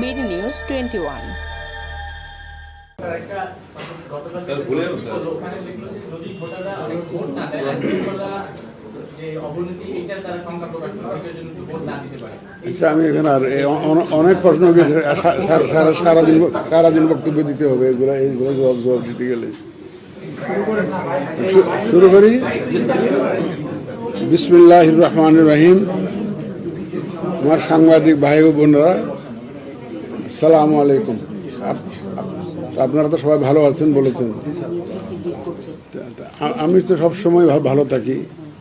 BD news twenty one. তাহলে ভুলে যাবেন স্যার। ওখানে লিখলো যে যদি ভোটাররা অনেক ভোট না দেয় আর শৃঙ্খলা যে অবনতি এইটা তারা শঙ্কা প্রকাশ করে এটার জন্য একটু ভোট না দিতে পারে আচ্ছা আমি এখানে আর অনেক প্রশ্ন গেছে সারা সারাদিন সারাদিন বক্তব্য দিতে হবে এগুলো এইগুলো জবাব জবাব দিতে গেলে। শুরু করি? বিসমিল্লাহ রহমান রহিম। আমার সাংবাদিক ভাই ও বোনরা সালামু আলাইকুম। আপ- আপ- আপনারা তো সবাই ভালো আছেন বলেছেন। আমি তো সব সময় ভালো থাকি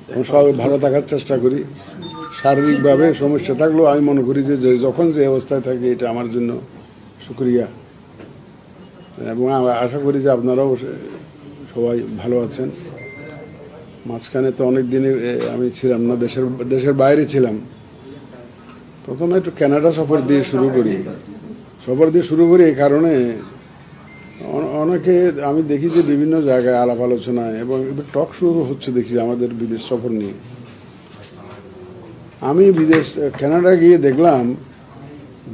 এবং সবাই ভালো থাকার চেষ্টা করি। শারীরিকভাবে সমস্যা থাকলেও আমি মনে করি যে যখন যে অবস্থায় থাকি, এটা আমার জন্য শুক্রিয়া। এবং আশা করি যে আপনারাও সবাই ভালো আছেন। মাঝখানে তো অনেক দিনে আমি ছিলাম না, দেশের দেশের বাইরে ছিলাম। প্রথমে একটু কানাডা সফর দিয়ে শুরু করি। সফর দিয়ে শুরু করি এই কারণে। অনেকে আমি দেখি যে বিভিন্ন জায়গায় আলাপ আলোচনায় এবং টক শুরু হচ্ছে দেখি আমাদের বিদেশ সফর নিয়ে। আমি বিদেশ, কানাডা গিয়ে দেখলাম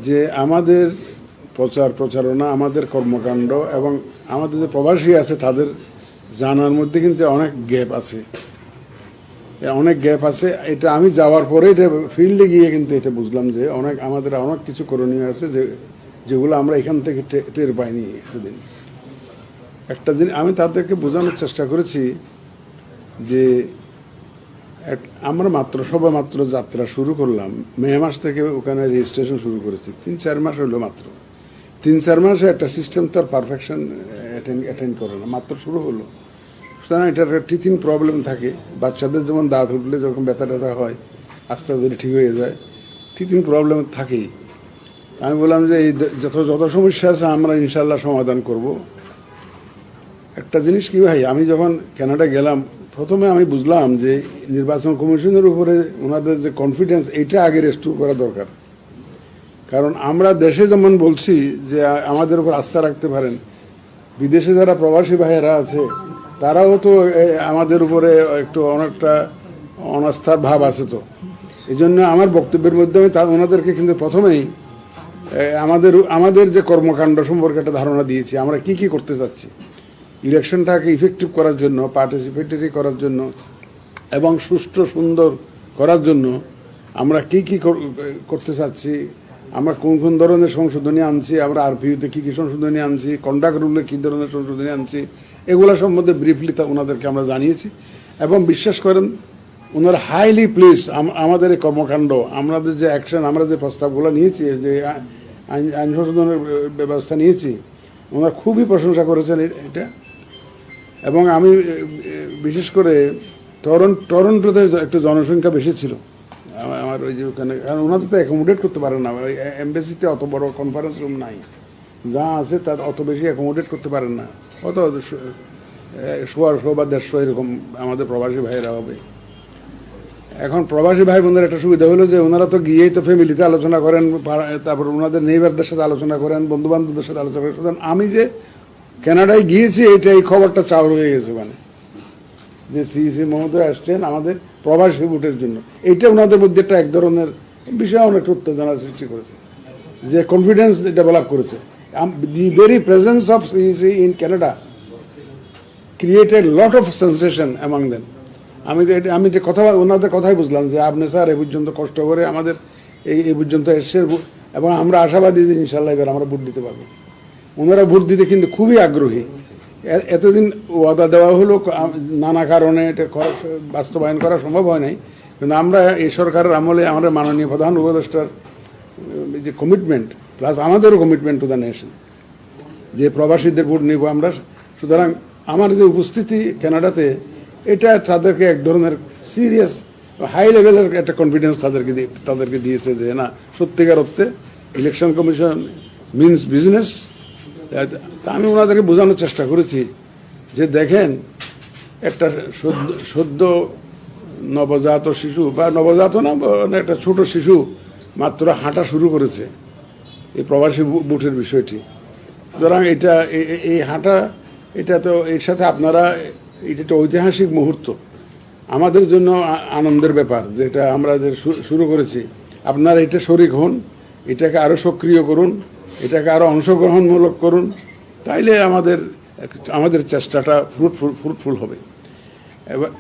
যে আমাদের প্রচার প্রচারণা, আমাদের কর্মকাণ্ড এবং আমাদের যে প্রবাসী আছে তাদের জানার মধ্যে কিন্তু অনেক গ্যাপ আছে। অনেক গ্যাপ আছে। এটা আমি যাওয়ার পরে এটা ফিল্ডে গিয়ে কিন্তু এটা বুঝলাম যে অনেক, আমাদের অনেক কিছু করণীয় আছে যে যেগুলো আমরা এখান থেকে টের পাইনি এতদিন। একটা দিন আমি তাদেরকে বোঝানোর চেষ্টা করেছি যে আমরা মাত্র, সবে মাত্র যাত্রা শুরু করলাম। মে মাস থেকে ওখানে রেজিস্ট্রেশন শুরু করেছি। তিন, চার মাস হলো মাত্র। তিন, চার মাসে একটা সিস্টেম তার পারফেকশন অ্যাটেন্ড করে না। মাত্র শুরু হলো। সুতরাং এটার একটা টিথিং প্রবলেম থাকে। বাচ্চাদের যেমন দাঁত উঠলে যখন ব্যথা ট্যাথা হয়, আস্তে আস্তে ঠিক হয়ে যায়। টিথিং প্রবলেম থাকেই। আমি বললাম যে এই যত যত সমস্যা আছে, আমরা ইনশাল্লাহ সমাধান করব। একটা জিনিস কি ভাই, আমি যখন কানাডা গেলাম, প্রথমে আমি বুঝলাম যে নির্বাচন কমিশনের উপরে ওনাদের যে কনফিডেন্স এটা আগে রেস্টোর করা দরকার। কারণ আমরা দেশে যেমন বলছি যে আমাদের উপর আস্থা রাখতে পারেন, বিদেশে যারা প্রবাসী ভাইয়েরা আছে, তারাও তো আমাদের উপরে একটু অনেকটা অনাস্থার ভাব আছে তো। এই জন্য আমার বক্তব্যের মধ্যে আমি ওনাদেরকে কিন্তু প্রথমেই আমাদের আমাদের যে কর্মকাণ্ড সম্পর্কে একটা ধারণা দিয়েছি, আমরা কি কি করতে চাচ্ছি? ইলেকশনটাকে ইফেক্টিভ করার জন্য পার্টিসিপেটরি করার জন্য এবং সুষ্ঠু, সুন্দর করার জন্য আমরা কি কি কর- করতে চাচ্ছি? আমরা কোন কোন ধরনের সংশোধনী আনছি? আমরা আরপিউতে কী কী সংশোধনী আনছি? কন্ডাক্ট রুলে কী ধরনের সংশোধনী আনছি? এগুলো সম্বন্ধে ব্রিফলি তা ওনাদেরকে আমরা জানিয়েছি। এবং বিশ্বাস করেন, ওনারা হাইলি প্লিজ আমাদের এই কর্মকাণ্ড, আমাদের যে অ্যাকশন আমরা যে প্রস্তাবগুলো নিয়েছি, যে আইন সংশোধনের ব্যবস্থা নিয়েছি। ওনারা খুবই প্রশংসা করেছেন এটা। এবং আমি বিশেষ করে টরন টরন্টোতে একটু জনসংখ্যা বেশি ছিল। আমার- ওই যে ওখানে কারণ ওনাদের তো অ্যাকোমোডেট করতে পারে না। এম্বাসিতে অত বড় কনফারেন্স রুম নাই। যা আছে তার অত বেশি অ্যাকোমোডেট করতে পারেন না। অত এ, শো বা দেড়শো এরকম আমাদের প্রবাসী ভাইয়েরা হবে। এখন প্রবাসী ভাই বোনদের একটা সুবিধা হলো যে ওনারা তো গিয়েই তো ফ্যামিলিতে আলোচনা করেন তারপর ওনাদের নেইবারদের সাথে আলোচনা করেন বন্ধু বান্ধবদের সাথে আলোচনা করেন। সুতরাং আমি যে কানাডায় গিয়েছি এটা এই খবরটা চাউর হয়ে গেছে মানে। যে সিইসি মহোদয় আসছেন আমাদের প্রবাসী ভোটের জন্য। এটা ওনাদের মধ্যে একটা এক ধরনের বিষয় অনেক উত্তেজনা সৃষ্টি করেছে। যে কনফিডেন্স ডেভেলপ করেছে। The very presence of CEC in Canada created lot of sensation among them আমি তো এটা- আমি যে কথা ওনাদের কথাই বুঝলাম যে আপনি স্যার, এ পর্যন্ত কষ্ট করে আমাদের এই এই পর্যন্ত এসছে এবং আমরা আশাবাদী যে ইনশাল্লাহ এবার আমরা ভোট দিতে পারব। ওনারা ভোট দিতে কিন্তু খুবই আগ্রহী। এতদিন ওয়াদা দেওয়া হলো নানা কারণে এটা বাস্তবায়ন করা সম্ভব হয় নাই। কিন্তু আমরা এই সরকারের আমলে আমাদের মাননীয় প্রধান উপদেষ্টার যে কমিটমেন্ট প্লাস আমাদেরও কমিটমেন্ট টু দ্য নেশন যে প্রবাসীদের ভোট নিব আমরা, সুতরাং আমার যে উপস্থিতি কানাডাতে এটা তাদেরকে এক ধরনের সিরিয়াস হাই লেভেলের একটা কনফিডেন্স তাদেরকে তাদেরকে দিয়েছে যে না, সত্যিকার অর্থে ইলেকশন কমিশন মিনস বিজনেস আমি ওনাদেরকে বোঝানোর চেষ্টা করেছি যে দেখেন, একটা সদ্য নবজাত শিশু বা নবজাত না একটা ছোট শিশু মাত্র হাঁটা শুরু করেছে। এই প্রবাসী বুটের বিষয়টি। সুতরাং এটা এই হাঁটা, এটা তো এর সাথে আপনারা এটা একটা ঐতিহাসিক মুহূর্ত। আমাদের জন্য আনন্দের ব্যাপার, যেটা আমরা যে শুরু করেছি। আপনারা এটা শরিক হন, এটাকে আরও সক্রিয় করুন, এটাকে আরও অংশগ্রহণমূলক করুন, তাইলে আমাদের আমাদের চেষ্টাটা ফ্রুটফুল ফ্রুটফুল হবে।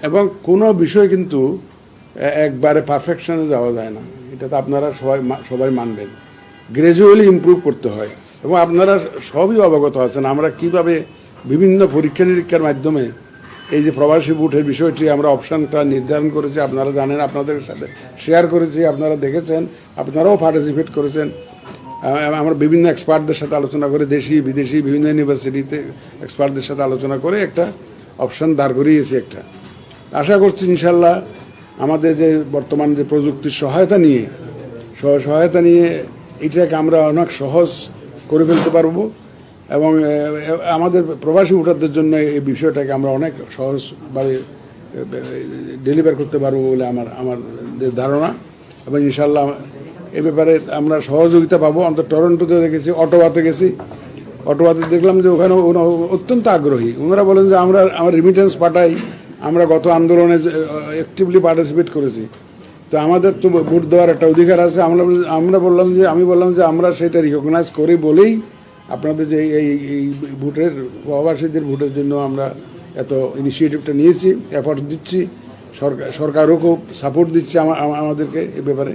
এবং- কোনো বিষয় কিন্তু একবারে পারফেকশনে যাওয়া যায় না। এটা তো আপনারা সবাই সবাই মানবেন। গ্র্যাজুয়ালি ইমপ্রুভ করতে হয়। এবং আপনারা সবই অবগত আছেন, আমরা কীভাবে বিভিন্ন পরীক্ষা নিরীক্ষার মাধ্যমে এই যে প্রবাসী বুটের বিষয়টি আমরা অপশানটা নির্ধারণ করেছি, আপনারা জানেন, আপনাদের সাথে শেয়ার করেছি, আপনারা দেখেছেন, আপনারাও পার্টিসিপেট করেছেন। আমরা বিভিন্ন এক্সপার্টদের সাথে আলোচনা করে দেশি, বিদেশি, বিভিন্ন ইউনিভার্সিটিতে এক্সপার্টদের সাথে আলোচনা করে একটা অপশান দাঁড় করিয়েছি একটা। আশা করছি ইনশাল্লাহ আমাদের যে বর্তমান যে প্রযুক্তির সহায়তা নিয়ে সহ- সহায়তা নিয়ে এটাকে আমরা অনেক সহজ করে ফেলতে পারব। এবং আমাদের প্রবাসী ভোটারদের জন্য এই বিষয়টাকে আমরা অনেক সহজভাবে ডেলিভার করতে পারব বলে আমার আমার যে ধারণা। এবং ইনশাল্লাহ এ ব্যাপারে আমরা সহযোগিতা পাবো। অন্তত টরন্টোতে দেখেছি অটোয়াতে গেছি। অটোয়াতে দেখলাম যে ওখানে অত্যন্ত আগ্রহী। ওনারা বলেন যে আমরা, আমার রিমিটেন্স পাঠাই। আমরা গত আন্দোলনে অ্যাক্টিভলি পার্টিসিপেট করেছি। তো আমাদের তো ভোট দেওয়ার একটা অধিকার আছে। আমরা আমরা বললাম যে, আমি বললাম যে আমরা সেটা রিকগনাইজ করি বলেই আপনাদের যে এই এই ভোটের প্রবাসীদের ভোটের জন্য আমরা এত ইনিশিয়েটিভটা নিয়েছি এফোর্ট দিচ্ছি, সরকার, সরকারও খুব সাপোর্ট দিচ্ছে আমা- আমা- আমাদেরকে এ ব্যাপারে।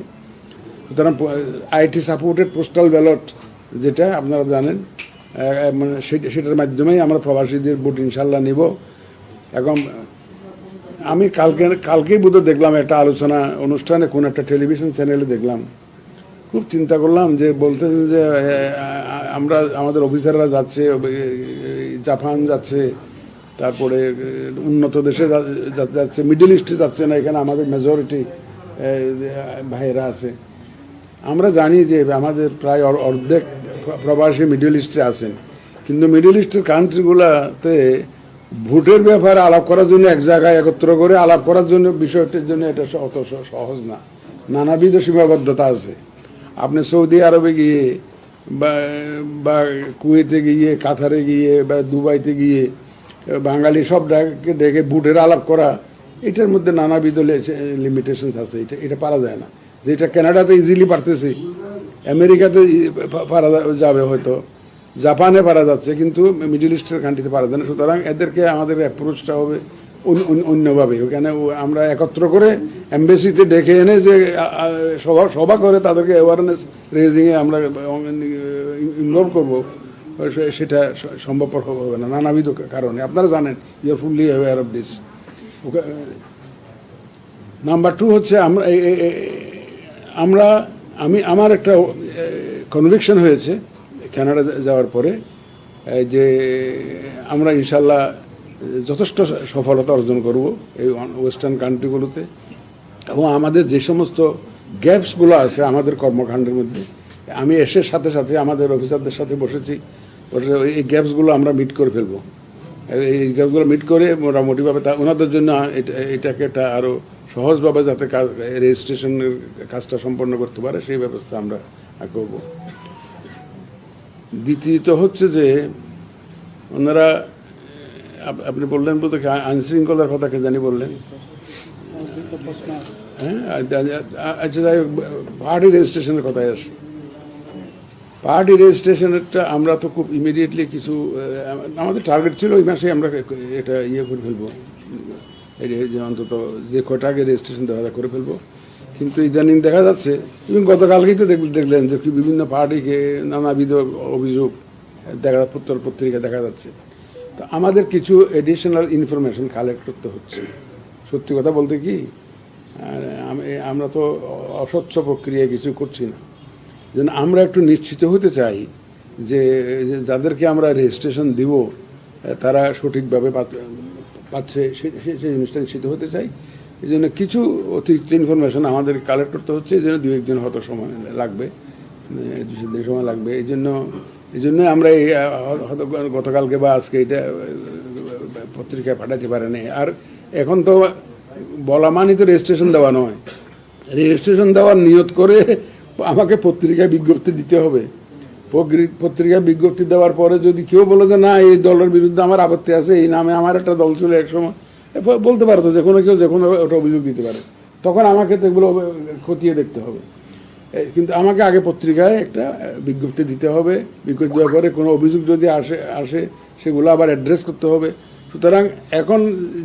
সুতরাং আইটি সাপোর্টেড পোস্টাল ব্যালট যেটা আপনারা জানেন মানে সেটার মাধ্যমেই আমরা প্রবাসীদের ভোট ইনশাল্লাহ নিব। এবং আমি কালকে, কালকেই বোধহয় দেখলাম একটা আলোচনা অনুষ্ঠানে কোন একটা টেলিভিশন চ্যানেলে দেখলাম। খুব চিন্তা করলাম যে বলতেছে যে আমরা, আমাদের অফিসাররা যাচ্ছে জাপান যাচ্ছে, তারপরে উন্নত দেশে যাচ্ছে, মিডল ইস্টে যাচ্ছে না, এখানে আমাদের মেজরিটি ভাইয়েরা আছে। আমরা জানি যে আমাদের প্রায় অর্ধেক প্রবাসী মিডল ইস্টে আছেন। কিন্তু মিডল ইস্টের কান্ট্রিগুলোতে ভোটের ব্যাপারে আলাপ করার জন্য এক জায়গায় একত্র করে আলাপ করার জন্য, বিষয়টির জন্য এটা অত সহজ না। নানাবিধ সীমাবদ্ধতা আছে। আপনি সৌদি আরবে গিয়ে বা কুয়েতে গিয়ে, কাতারে গিয়ে, বা দুবাইতে গিয়ে বাঙালি সব ডেকে ডেকে বুটের আলাপ করা, এটার মধ্যে নানাবিধ লিমিটেশনস আছে। এটা এটা পারা যায় না। যেটা কানাডাতে ইজিলি পারতেছি, আমেরিকাতে পারা যাবে হয়তো। জাপানে পারা যাচ্ছে, কিন্তু মিডল ইস্টের কান্ট্রিতে পারা যায় না। সুতরাং এদেরকে আমাদের অ্যাপ্রোচটা হবে অন্যভাবে। ওখানে আমরা একত্র করে এমবেসিতে ডেকে এনে যে সভা সভা করে তাদেরকে অ্যাওয়ারনেস রেজিংয়ে আমরা ইনভলভ করব। সেটা সম্ভবপর হবে না, নানাবিধ কারণে। আপনারা জানেন you fully aware of this number two হচ্ছে আমরা আমরা, আমি, আমার একটা কনভিকশন হয়েছে, কানাডা যাওয়ার পরে যে, আমরা ইনশাল্লাহ যথেষ্ট সফলতা অর্জন করব এই ওয়েস্টার্ন কান্ট্রিগুলোতে। এবং আমাদের যে সমস্ত গ্যাপসগুলো আছে আমাদের কর্মকাণ্ডের মধ্যে, আমি এসে সাথে সাথে আমাদের অফিসারদের সাথে বসেছি, বসে এই গ্যাপসগুলো আমরা মিট করে ফেলব। এই গ্যাপসগুলো মিট করে মোটামুটিভাবে তা, ওনাদের জন্য এটা- এটাকে একটা আরও সহজভাবে যাতে রেজিস্ট্রেশনের কাজটা সম্পন্ন করতে পারে, সেই ব্যবস্থা আমরা করব। দ্বিতীয়ত হচ্ছে যে, ওনারা আপনি বললেন বলতে কি আইন কথা কে জানি বললেন। হ্যাঁ আচ্ছা যাই হোক পার্টি রেজিস্ট্রেশনের কথায় আসি। পার্টি রেজিস্ট্রেশনেরটা আমরা তো খুব ইমিডিয়েটলি কিছু আমাদের টার্গেট ছিল ওই মাসে আমরা এটা ইয়ে করে ফেলব। যে- অন্তত যে কটা আগে রেজিস্ট্রেশন দেওয়া করে ফেলব। কিন্তু ইদানিং দেখা যাচ্ছে এবং গতকালকেই তো দেখ- দেখলেন যে কি বিভিন্ন পার্টিকে নানাবিধ অভিযোগ দেখা পত্র পত্রিকা দেখা যাচ্ছে। তো আমাদের কিছু এডিশনাল ইনফরমেশন কালেক্ট করতে হচ্ছে। সত্যি কথা বলতে কি আমি- আমরা তো অস্বচ্ছ প্রক্রিয়া কিছু করছি না। যেন আমরা একটু নিশ্চিত হতে চাই যে যাদেরকে আমরা রেজিস্ট্রেশন দিব, তারা সঠিকভাবে পাচ্ছে সেই জিনিসটা নিশ্চিত হতে চাই। এই জন্য কিছু অতিরিক্ত ইনফরমেশন আমাদের কালেক্ট করতে হচ্ছে এই জন্য দু একদিন হয়তো সময় লাগবে দু সময় লাগবে। এই জন্য এই জন্যই আমরা এই হয়তো গতকালকে বা আজকে এটা পত্রিকায় পাঠাতে পারেনি আর এখন তো বলা মানি তো রেজিস্ট্রেশন দেওয়া নয়। রেজিস্ট্রেশন দেওয়ার নিয়ত করে আমাকে পত্রিকায় বিজ্ঞপ্তি দিতে হবে। পত্রিকায় বিজ্ঞপ্তি দেওয়ার পরে যদি কেউ বলে যে না, এই দলের বিরুদ্ধে আমার আপত্তি আছে, এই নামে আমার একটা দল ছিল একসময় বলতে পারতো যে কোনো কেউ যে কোনো ওটা অভিযোগ দিতে পারে। তখন আমাকে তো এগুলো খতিয়ে দেখতে হবে। কিন্তু আমাকে আগে পত্রিকায় একটা বিজ্ঞপ্তি দিতে হবে। বিজ্ঞপ্তি দেওয়ার পরে কোনো অভিযোগ যদি আসে আসে সেগুলো আবার অ্যাড্রেস করতে হবে। সুতরাং এখন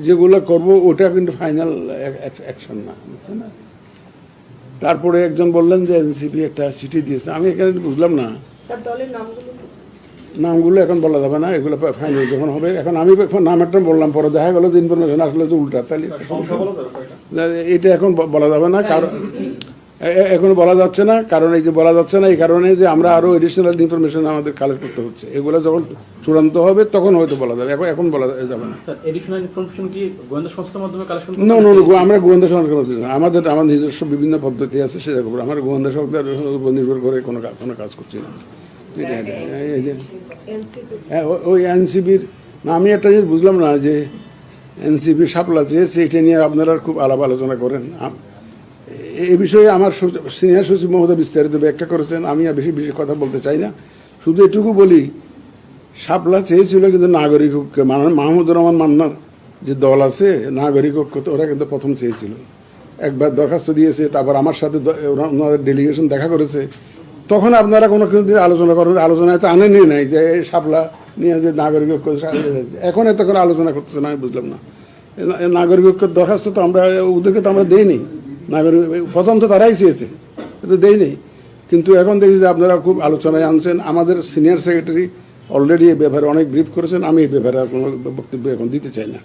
যেগুলো করব ওটা কিন্তু ফাইনাল অ্যাকশন না বুঝছেন না? তারপরে একজন বললেন যে এনসিপি একটা চিঠি দিয়েছে। আমি এখানে বুঝলাম না। নামগুলো এখন বলা যাবে না এগুলো ফাইনাল যখন হবে এখন আমি এখন নাম একটা বললাম পরে দেখা গেলো যে ইনফরমেশন আসলে যে উল্টা তাহলে এটা এখন বলা যাবে না কারণ এখন বলা যাচ্ছে না কারণ এই যে বলা যাচ্ছে না এই কারণে যে আমরা আরও এডিশনাল ইনফরমেশন আমাদের কালেক্ট করতে হচ্ছে। এগুলো যখন চূড়ান্ত হবে তখন হয়তো বলা যাবে। এখন এখন বলা যাবে না। স্যার এডিশনাল ইনফরমেশন কি গোয়েন্দা সংস্থার মাধ্যমে কালেকশন না না আমরা গোয়েন্দা না। আমাদের আমার নিজস্ব বিভিন্ন পদ্ধতি আছে সেটার উপর আমার গোয়েন্দা সংস্কার উপর নির্ভর করে কোনো কোনো কাজ করছি না। এটা- এটা- এই যে এনসিপি হ্যাঁ ওই এনসিপির না আমি একটা জিনিস বুঝলাম না যে এনসিপি সাপলা চেয়েছে এটা নিয়ে আপনারা খুব আলাপ আলোচনা করেন। এ- বিষয়ে আমার সিনিয়র সচিব মহোদয় বিস্তারিত ব্যাখ্যা করেছেন, আমি আর বেশি বেশি কথা বলতে চাই না। শুধু এটুকু বলি সাপলা চেয়েছিল কিন্তু নাগরিক ঐক্য মাহমুদুর রহমান মান্নার যে দল আছে, নাগরিক ঐক্য তো ওরা কিন্তু প্রথম চেয়েছিল। একবার দরখাস্ত দিয়েছে, তারপর আমার সাথে ওনাদের ডেলিগেশন দেখা করেছে। তখন আপনারা কোনো দিয়ে আলোচনা করেন, আলোচনায় তো আনেনই নাই যে সাপলা নিয়ে যে নাগরিক ঐক্য এখন এত করে আলোচনা করতেছে না, আমি বুঝলাম না। নাগরিক ঐক্যের দরখাস্ত তো আমরা ওদেরকে তো আমরা দেইনি। নাগরিক প্রথম তো তারাই চেয়েছে, কিন্তু নেই কিন্তু এখন দেখি যে আপনারা খুব আলোচনায় আনছেন। আমাদের সিনিয়র সেক্রেটারি অলরেডি এই ব্যাপারে অনেক ব্রিফ করেছেন। আমি এই ব্যাপারে কোনো বক্তব্য এখন দিতে চাই না।